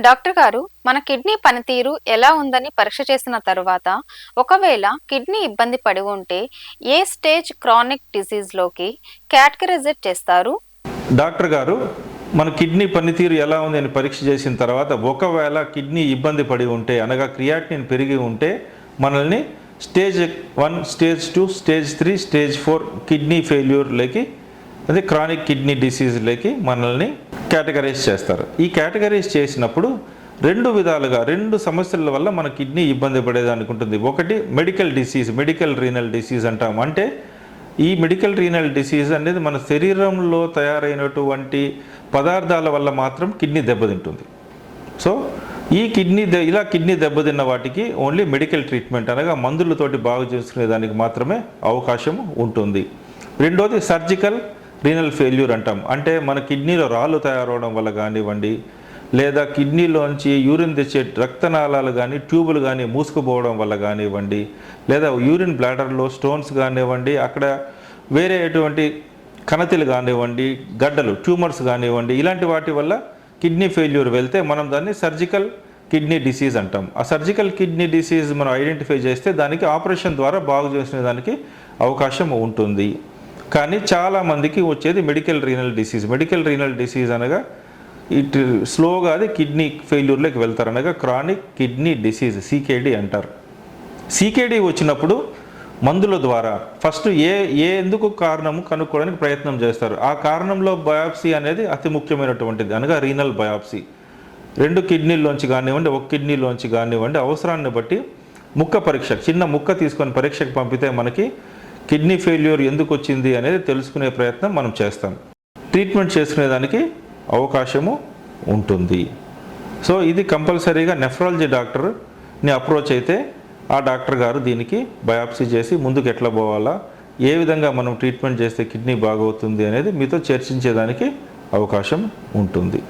Doctor గారు మన kidney పనితీరు ఎలా ఉందని పరీక్ష చేసిన తరువాత ఒకవేళ కిడ్నీ ఇబ్బంది పడి ఉంటే ఏ స్టేజ్ క్రానిక్ డిసీజ్లోకి కేటగరైజేట్ చేస్తారు? డాక్టర్ గారు మన కిడ్నీ పనితీరు ఎలా ఉంది అని పరీక్ష చేసిన తర్వాత ఒకవేళ కిడ్నీ ఇబ్బంది పడి ఉంటే అనగా క్రియాటినిన్ పెరిగి ఉంటే మనల్ని stage one stage two stage three stage four kidney ఫెయిల్యూర్లోకి అదే క్రానిక్ కిడ్నీ డిసీజ్లోకి మనల్ని కేటగరైజ్ చేస్తారు. ఈ కేటగరైజ్ చేసినప్పుడు రెండు విధాలుగా రెండు సమస్యల వల్ల మన కిడ్నీ ఇబ్బంది పడేదానికి ఉంటుంది. ఒకటి medical disease medical renal disease అంటాం. అంటే ఈ మెడికల్ రీనల్ డిసీజ్ అనేది మన శరీరంలో తయారైనటువంటి పదార్థాల వల్ల మాత్రం కిడ్నీ దెబ్బతింటుంది. సో ఈ కిడ్నీ దె- ఇలా కిడ్నీ దెబ్బతిన్న వాటికి ఓన్లీ మెడికల్ ట్రీట్మెంట్ అనగా మందులతోటి బాగు చేసుకునే దానికి మాత్రమే అవకాశం ఉంటుంది. రెండోది సర్జికల్ రీనల్ ఫెయిల్యూర్ అంటాం. అంటే మన కిడ్నీలో రాళ్ళు తయారవడం వల్ల కానివ్వండి లేదా కిడ్నీలోంచి యూరిన్ తెచ్చే రక్తనాళాలు కానీ ట్యూబులు కానీ మూసుకుపోవడం వల్ల కానివ్వండి లేదా యూరిన్ బ్లాడర్లో స్టోన్స్ కానివ్వండి అక్కడ వేరే ఎటువంటి కణతిలు కానివ్వండి గడ్డలు ట్యూమర్స్ కానివ్వండి ఇలాంటి వాటి వల్ల కిడ్నీ ఫెయిల్యూర్ వెళ్తే మనం దాన్ని సర్జికల్ కిడ్నీ డిసీజ్ అంటాం. ఆ సర్జికల్ కిడ్నీ డిసీజ్ మనం ఐడెంటిఫై చేస్తే దానికి ఆపరేషన్ ద్వారా బాగు చేసిన దానికి అవకాశం ఉంటుంది. కానీ చాలామందికి వచ్చేది medical renal disease medical renal disease అనగా ఇట్ స్లోగా అది కిడ్నీ ఫెయిల్యూర్లోకి వెళ్తారు. అనగా క్రానిక్ కిడ్నీ డిసీజ్ సీకేడీ అంటారు. సీకేడీ వచ్చినప్పుడు మందుల ద్వారా ఫస్ట్ ఏ ఏ ఎందుకు కారణము కనుక్కోవడానికి ప్రయత్నం చేస్తారు? ఆ కారణంలో బయాప్సీ అనేది అతి ముఖ్యమైనటువంటిది. అనగా రీనల్ బయాప్సీ రెండు కిడ్నీల్లోంచి కానివ్వండి ఒక కిడ్నీలోంచి కానివ్వండి అవసరాన్ని బట్టి ముక్క పరీక్ష చిన్న ముక్క తీసుకొని పరీక్షకు పంపితే మనకి కిడ్నీ ఫెయిల్యూర్ ఎందుకు వచ్చింది అనేది తెలుసుకునే ప్రయత్నం మనం చేస్తాం. ట్రీట్మెంట్ చేసుకునేదానికి అవకాశము ఉంటుంది. సో ఇది కంపల్సరీగా నెఫ్రాలజీ డాక్టర్ని అప్రోచ్ అయితే ఆ డాక్టర్ గారు దీనికి బయాప్సీ చేసి ముందుకు ఎట్లా పోవాలా ఏ విధంగా మనం ట్రీట్మెంట్ చేస్తే కిడ్నీ బాగవుతుంది అనేది మీతో చర్చించేదానికి అవకాశం ఉంటుంది.